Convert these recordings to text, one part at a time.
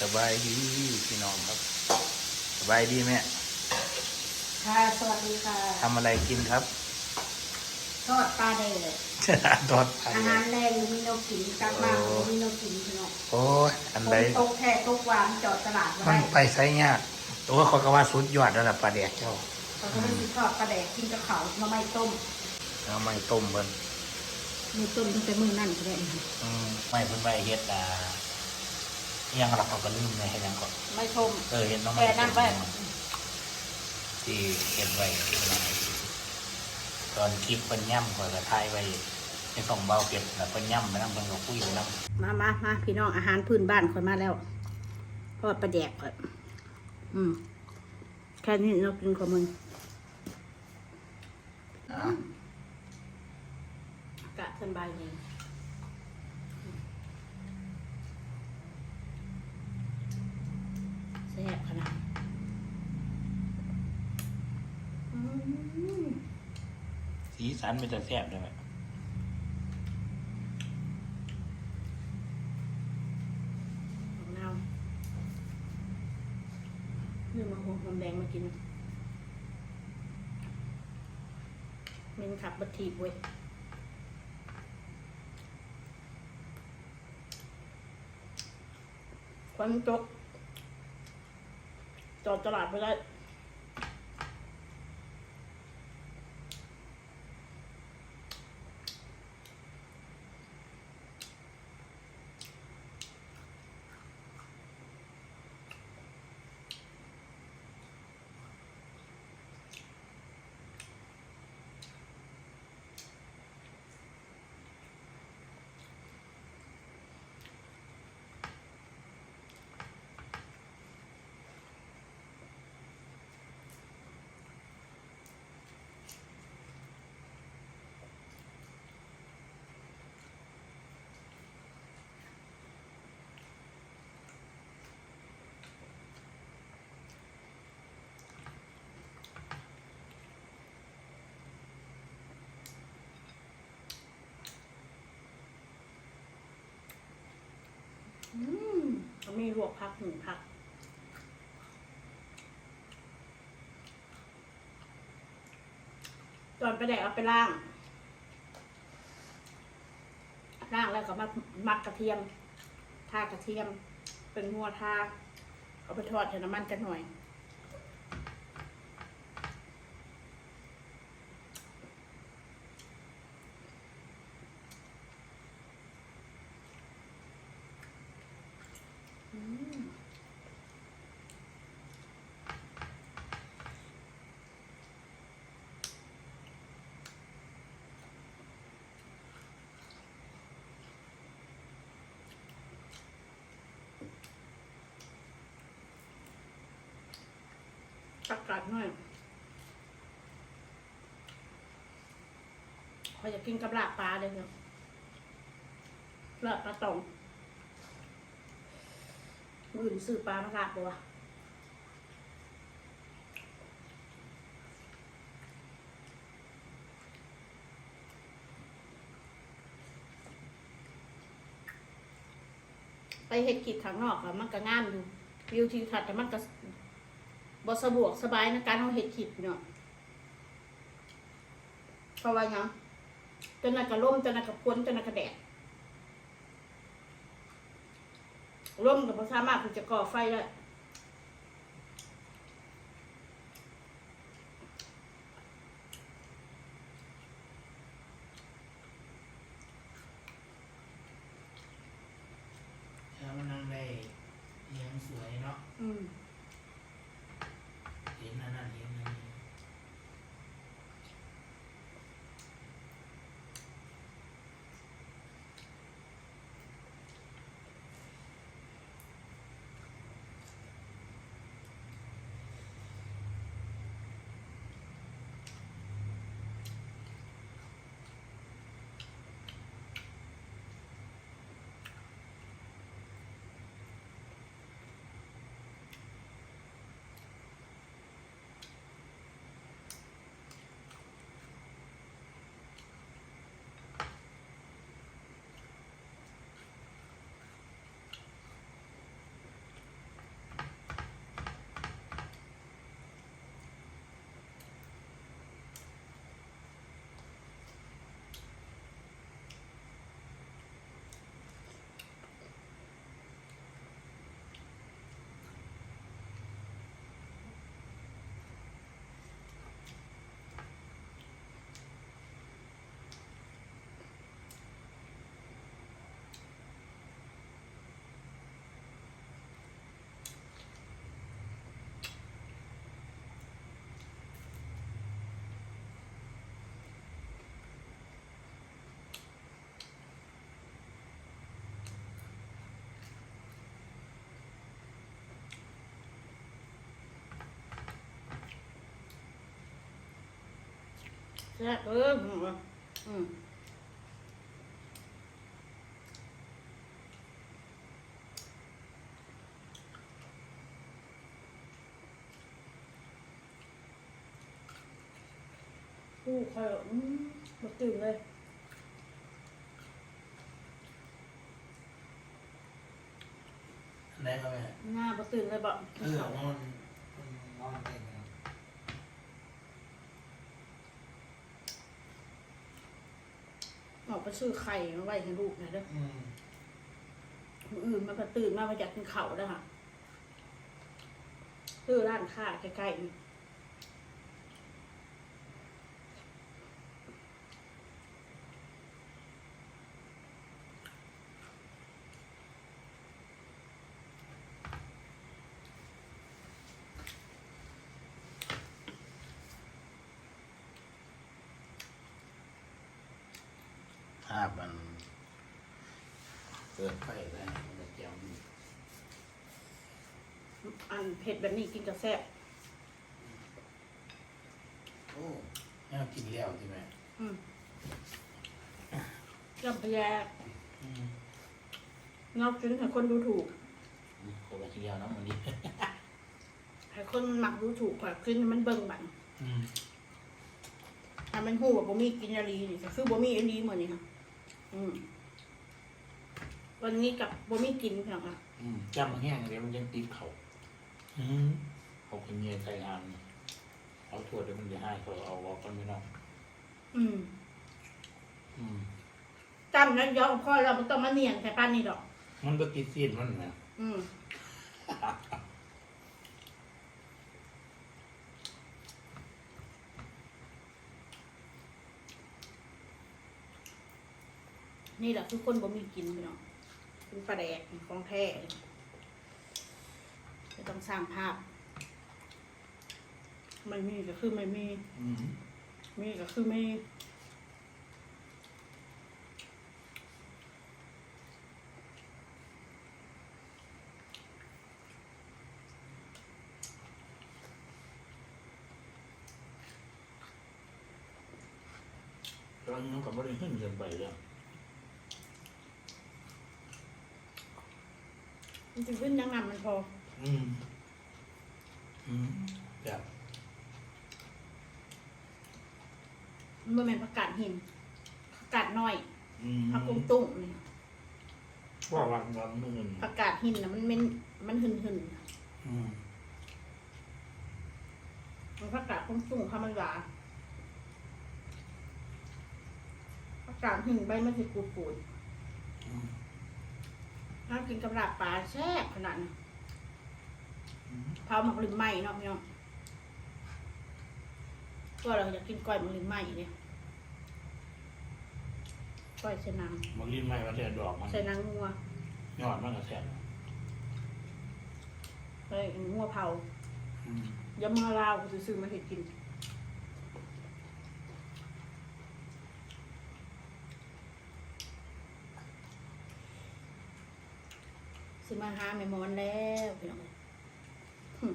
สบายดีพี่น้องครับ สบายดีแม่ค่ะสวัสดีค่ะทำอะไรกินครับ ทอดปลาแดดทอดไข่อาหารแรงมีโนกินกลับมาโอ้มีโนกินพี่น้องโอ้ยอันคใดนตกแค่ตกหวานจอดตลาดมัไว้นไปไซยากตัวเขาก็ว่าสุดยอดแล้วล่ะปลาแดกเจ้าเขาก็ไม่ติดทอดปลาแดดกินกับเขาวมาไม่ต้มแล้วไม่ต้มเพิ่นมีต้มตั้งแต่มื้อนั่นก็ได้อืมไม่เพิ่นไปเฮ็ดอ่าอิห ยังหลักเขาก็ลืมในเฮ็ดหยังก่อนไม่ต้มเออเฮ็ดน้องแค่นั่นไว้ที่เฮ็ดไว้ตอนคลิปเพิ่นย่ำข่อยก็ถ่ายไว้ในส่องเบาเก็บแล้วเพิ่นย่ำไปนำเพิ่นก็คุยไปนำมามามาพี่น้องอาหารพื้นบ้านคนมาแล้วทอดปลาแดกก่อนอืมแค่นี้เรากินของมึงกะสบายดีแซ่บขนาดอืม สีสันมันจะแซ่บด้วยไหมของเราเนื้อมาโหหอมแดงมากินเมนขับบัตทีบเว้ยควันจกจอดตลาดไปได้ เขามีลวกผักหนึ่งผัก ตอนไปแดกเอาไปล่าง ล่างแล้วก็มามัดกระเทียม ทากระเทียม เป็นหัวทา เอาไปทอดใส่น้ำมันกันหน่อย อืม ตักกัดหน่อยขออยากกินกับลาบปลาเลยเนาะลาบปลาตองมื่นซื้อปลามาลาบปะวะไปเห็ดกิจข้างนอกอะมันก็งามอยู่วิวทิวทัศน์แต่มันก็ บสะดวกสบายในการเอาเห็ดขิดเนาะเพราะว่าเนาะจนนักกระล่มจนนักกระพ้นจนนักกระแดดร่มกับภาษามารถที่จะก่อไฟได้แล้ว แซ่บเอออืมอืมอู้คอยอืมมาตื่นเลยได้ก็ไม่หน้ามาตื่นเลยบอก เออมันมันนอนได้ไหม ออก ไปซื้อไข่มาไว้ให้ลูกหนะเด้ออืมมื้ออื่นมันก็ตื่นมามาอยากกินข้าวเด้อค่ะซื้อร้านค้าใกล้ๆนี่ ภาพมันเปิดไฟได้มันจะเจียวดีอันเผ็ดแบบนี้กินกับแซ่บโอ้แม่กินแล้วใช่ไหมอืมจำพยาอืมเงากินให้คนดูถูกคนละทีเดียวเนาะวันนี้ให้คนหมักดูถูกกว่าขึ้นมันเบิ่งบันอืมถ้ามันหูว่าบ่มีกินยาลีนี่ก็คือบ่มีอันนี้เหมือนนี่ค่ะ อืมวันนี้กับบ่มีกินเพียงค่ะอืมจำมันแห้งเดี๋ยวมันยังติดเขาอืมเขาเป็นเมียใจงานเอาถั่วเดี๋ยวมันจะให้เขาเอาวอกกันไม่นอกอืมอืมจำนั้นยอมพ่อเราไม่ต้องมาเนียนใส่ป้านนี่ดอก มันก็ติดซีดมันนะ อืม นี่แหละทุกคนบ่มีกินพี่น้องเป็นปลาแดกของแท้จะต้องสร้างภาพ ไม่มีก็คือไม่มีอืมมีก็คือมีตอนนี้ก็ไม่ได้ขึ้นเกินไปแล้ว มันจะขึ้นยังนำมันพอ อืม อืมแบบมันบ่แม่นประกาศหินประกาศน้อยอืมผักกุ้งตุ้งนี่ว่าวันวันหนึ่งประกาศหินนะมันเป็นมันหึนหึนอืมมันประกาศกุ้งตุ้งข้าวมันหวานประกาศหินใบมันจะกูดปูดอืม ถ้ากินกับลาบปลาแซ่บขนาดนั้นอืมเผาหมักลิ้นไหมเนาะพี่น้องก็เราอยากกินก้อยหมักลิ้นไหมเนี่ยก้อยใส่นางมันลิ้นไม่ว่าแต่ดอกมันใส่นางงัวยอดมันก็แสบใส่งัวเผาอืม ยำมะลาวกูจะซื้อมาเห็ดกิน สิมาหาแม่มอนแล้วพี่น้องหึ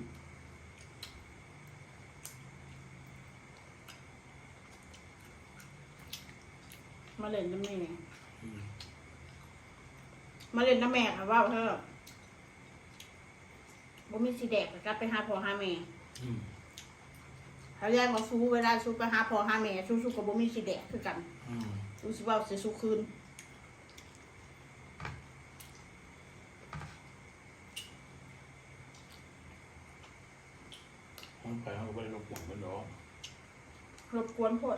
มาเล่นน้ำแม่อืมมาเล่นน้ำแม่ค่ะว่าเธอบ่มีสีแดกแล้วก็ไปหาพ่อหาแม่อืมเขาแยกมาสู้เวลาสู้ไปหาพ่อหาแม่สู้สู้กับบ่มีสีแดกคือกันอืมรู้สึกว่าสิสู้คืนมันไปเขาก็ไม่ได้รบกวนมันหรอก รบกวนโพด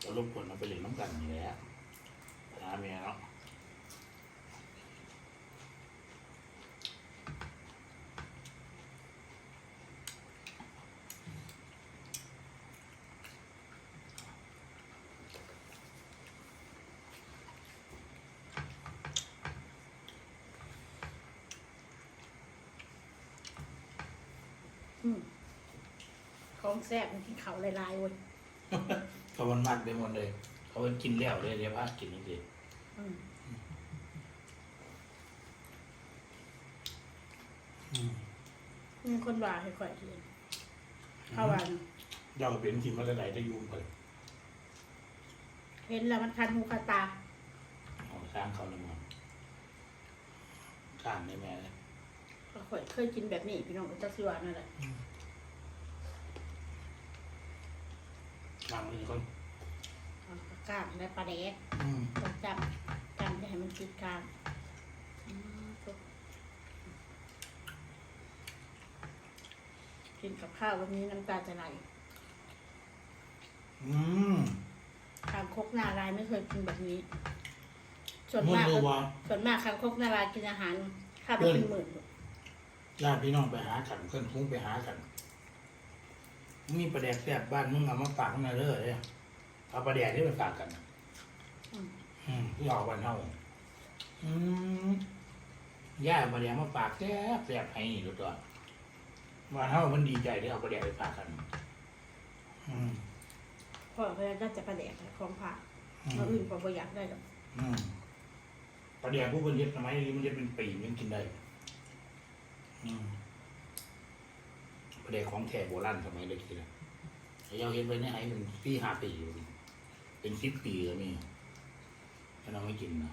เรารบกวนเราไปเล่นน้ำกันนี่แหละหาเมียเนาะ อืม ของแซ่บมันกินเขาวลายๆเว้ยเขามันมันไปหมดเลย เขาเป็นกินแล้วเลยเดี๋ยวพากินจริงอืมๆอืมมีคนว่าให้ข่อยกินข้าวหวานเจ้าเป็นทีมมาไหนได้ยุ่งเลยเห็นแล้วมันคันหูคันตาเอาสร้างเขาเลยมั้งสร้างได้แม่เลยก็เคยเคยกินแบบนี้พี่น้องก็จะสิว่านั่นแหละ สร้างนี่คนเอากล้างและปลาแดกอืมต้องจำจำได้ให้มันติดกลางอืมปุ๊บกินกับข้าววันนี้น้ำตาจะไหลอืมคางคกนาลายไม่เคยกินแบบนี้ ส่วนมันมากดูก็ว่าส่วนมากคางคกนาลายกินอาหารค่าไปเป็นหมื่น ญาติพี่น้องไปหากันเพื่อนคุ้งไปหากัน มีประแดกแซ่บบ้านมึงเอามาฝากมาเลยเนี่ยเอาประแดกที่ไปฝากกัน อืม อืมที่ออกวันเท่าอืมย่าเอาประแดกมาฝากแซ่บแซ่บให้นี่ดูตัววันเท่ามันดีใจที่เอาประแดกไปฝากกัน อืมพ่อเขาน่าจะประแดกของผ่าอืมเราอื่นพอประหยัดได้หรอกอืมประเดี๋ยวผู้คนเย็ดสมัยนี้มันจะเป็นปีมันยังกินได้ อืม ประเดี๋ยวของแท้โบราณสมัยเด็กทีละแต่เราเห็นไว้ในไห้เป็นปีห้าปีอยู่เป็นสิบปีแล้วมีถ้าเราไม่กินนะ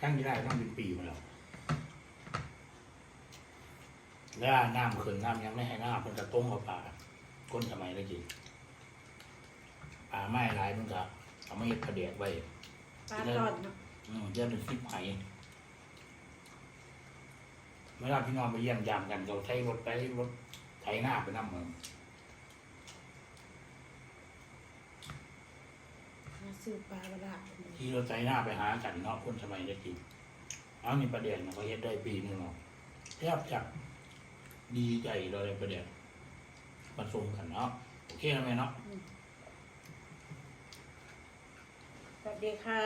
ตั้งที่ได้ต้องเป็นปีมาแล้วแล้วน้ำขึ้นน้ำยังไม่ให้น้ำมันจะต้มกับปลาก้นสมัยเด็กทีปลาไม้ลายมันก็เอามาเห็ดประเดี๋ยวไว้ปลาตอนเนาะอืมเยี่ยมเป็นคลิปไห เวลาพี่น้องไปเยี่ยมยามกันเราใช้รถไปรถไถหน้าไปนั่งมือมาซื้อปลาประหลาดที่เราไถหน้าไปหากันเนาะคนสมัยเด็กทีเอานี่ประเด็นเขาเฮ็ดได้ปีหนึงเนาะแทบจะดีใจเราเลยประเด็นมาส่งกันเนาะโอเคนะแม่เนาะสวัสดีค่ะ